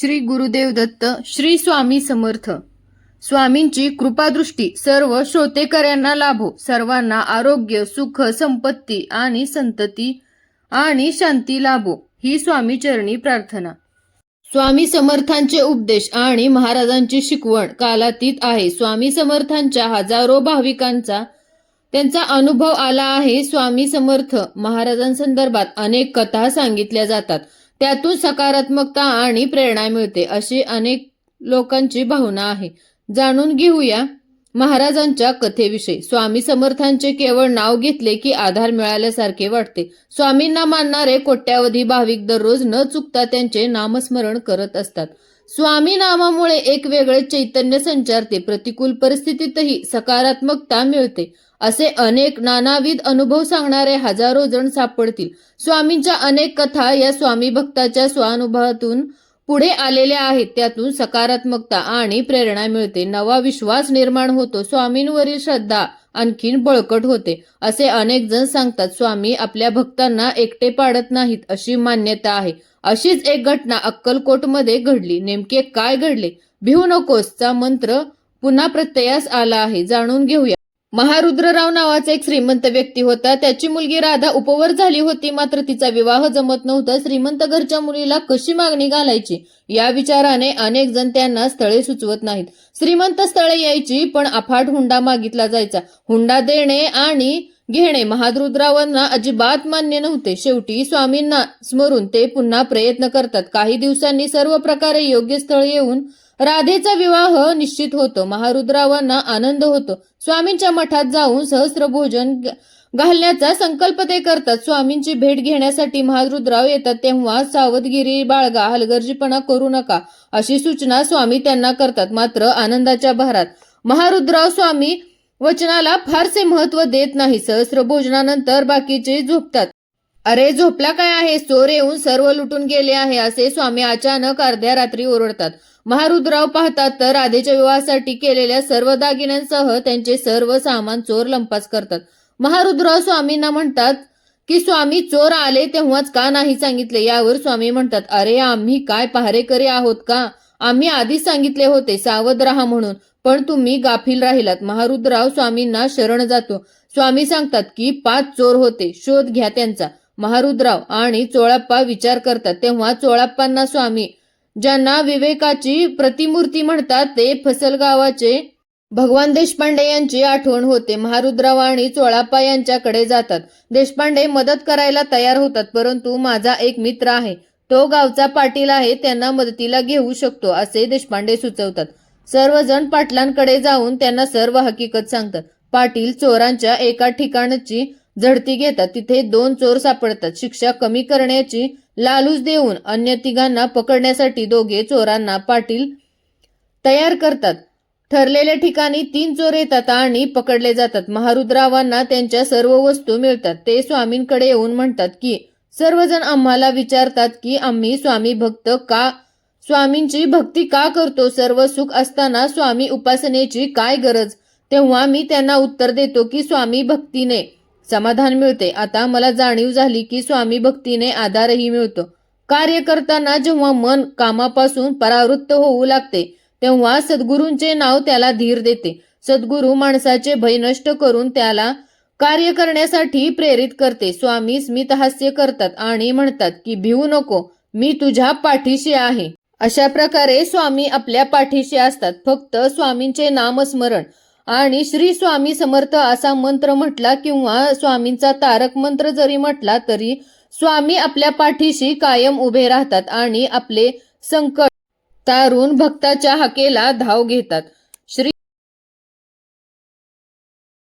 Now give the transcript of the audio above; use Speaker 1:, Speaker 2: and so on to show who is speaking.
Speaker 1: श्री गुरुदेव दत्त श्री स्वामी समर्थ. स्वामींची कृपादृष्टी सर्व श्रोतेकऱ्यांना लाभो. सर्वांना आरोग्य सुख संपत्ती आणि संतती आणि शांती लाभो. ही स्वामी चरणी प्रार्थना. स्वामी समर्थांचे उपदेश आणि महाराजांची शिकवण कालातीत आहे. स्वामी समर्थांच्या हजारो भाविकांचा त्यांचा अनुभव आला आहे. स्वामी समर्थ महाराजांसंदर्भात अनेक कथा सांगितल्या जातात. त्यातून सकारात्मकता आणि प्रेरणा मिळते अशी अनेक लोकांची भावना आहे. जाणून घेऊया महाराजांच्या कथेविषयी. स्वामी समर्थांचे केवळ नाव घेतले की आधार मिळाल्यासारखे वाटते. स्वामींना मानणारे कोट्यावधी भाविक दररोज न चुकता त्यांचे नामस्मरण करत असतात. स्वामी नामामुळे एक वेगळे चैतन्य संचारते. प्रतिकूल परिस्थितीतही सकारात्मकता मिळते. असे अनेक नानाविध अनुभव सांगणारे हजारो जण सापडतील. स्वामींच्या अनेक कथा या स्वामी भक्ताच्या स्वानुभवातून पुढे आलेल्या आहेत त्यातून सकारात्मकता आणि प्रेरणा मिळते. नवा विश्वास निर्माण होतो. स्वामींवरील श्रद्धा आणखीन बळकट होते. असे अनेक जण सांगतात स्वामी आपल्या भक्तांना एकटे पाडत नाहीत अशी मान्यता आहे. अशीच एक घटना अक्कलकोटमध्ये घडली. नेमके काय घडले? भिवू नकोसचा मंत्र पुन्हा प्रत्ययास आला आहे. जाणून घेऊया. महारुद्रराव नावाचा एक श्रीमंत व्यक्ती होता. त्याची मुलगी राधा उपवर झाली होती. मात्र तिचा विवाह जमत नव्हता. श्रीमंत घरच्या मुलीला कशी मागणी घालायची? या विचाराने अनेक जण त्यांना स्थळे सुचवत नाहीत. श्रीमंत स्थळे यायची पण अफाट हुंडा मागितला जायचा. हुंडा देणे आणि घेणे महादृद्रावांना अजिबात मान्य नव्हते. शेवटी स्वामींना स्मरून ते पुन्हा प्रयत्न करतात. काही दिवसांनी सर्व प्रकारे योग्य स्थळ येऊन राधेचा विवाह निश्चित होतो. महारुद्रावांना आनंद होतो. स्वामींच्या मठात जाऊन सहस्र भोजन घालण्याचा संकल्प ते करतात. स्वामींची भेट घेण्यासाठी महारुद्राव येतात. तेव्हा सावधगिरी बाळगा हलगर्जीपणा करू नका अशी सूचना स्वामी त्यांना करतात मात्र आनंदाच्या भरात. महारुद्राव स्वामी वचनाला फारसे महत्त्व देत नाही. सहस्र भोजनानंतर बाकीचे झोपतात. अरे झोपला काय आहे? चोर येऊन सर्व लुटून गेले आहे असे स्वामी अचानक अर्ध्या रात्री ओरडतात. महारुद्राव पाहतात तर राधेच्या विवाहासाठी केलेल्या सर्व दागिन्यांसह त्यांचे सर्व सामान चोर लंपास करतात. महारुद्राव स्वामींना म्हणतात की स्वामी चोर आले तेव्हाच का नाही सांगितले? यावर स्वामी म्हणतात अरे आम्ही काय पहारेकरी आहोत का? आम्ही आधीच सांगितले होते सावध राहा म्हणून. पण तुम्ही गाफील राहिलात. महारुद्रराव स्वामींना शरण जातो. स्वामी सांगतात की पाच चोर होते. शोध घ्या त्यांचा. महारुद्रराव आणि चोळाप्पा विचार करतात. तेव्हा चोळाप्पांना स्वामी ज्यांना विवेकाची प्रतिमूर्ती म्हणतात ते फसलगावाचे भगवान देशपांडे यांची आठवण होते. महारुद्राव आणि चोळाप्पा यांच्याकडे जातात. देशपांडे मदत करायला तयार होतात परंतु माझा एक मित्र आहे. तो गावचा पाटील आहे. त्यांना मदतीला घेऊ शकतो असे देशपांडे सुचवतात. सर्वजण पाटलांकडे जाऊन त्यांना सर्व हकीकत सांगतात. पाटील चोरांच्या एका ठिकाणची झडती घेतात. तिथे दोन चोर सापडतात. शिक्षा कमी करण्याची लालूच देऊन अन्य तिघांना पकडण्यासाठी दोघे चोरांना पाटील तयार करतात. ठरलेल्या ठिकाणी तीन चोर येतात आणि पकडले जातात. महारुद्रावांना त्यांच्या सर्व वस्तू मिळतात. ते स्वामींकडे येऊन म्हणतात की सर्वजण आम्हाला विचारतात की आम्ही स्वामी भक्त का स्वामींची भक्ती का करतो? सर्व सुख असताना स्वामी उपासनेची काय गरज? तेव्हा मी त्यांना उत्तर देतो की स्वामी भक्तीने समाधान मिळते. आता मला जाणीव झाली की स्वामी भक्तीने आधारही मिळतो. कार्य करताना जेव्हा मन कामापासून परावृत्त होऊ लागते तेव्हा सद्गुरूंचे नाव त्याला धीर देते. सद्गुरू माणसाचे भय नष्ट करून त्याला कार्य करण्यासाठी प्रेरित करते. स्वामी स्मित हास्य करतात आणि म्हणतात की भिवू नको मी तुझ्या पाठीशी आहे. अशा प्रकारे स्वामी आपल्या पाठीशी असतात. फक्त स्वामींचे नामस्मरण आणि श्री स्वामी समर्थ असा मंत्र म्हटला किंवा स्वामींचा तारक मंत्र जरी म्हटला तरी स्वामी आपल्या पाठीशी कायम उभे राहतात आणि आपले संकट तारून भक्ताच्या हाकेला धाव घेतात.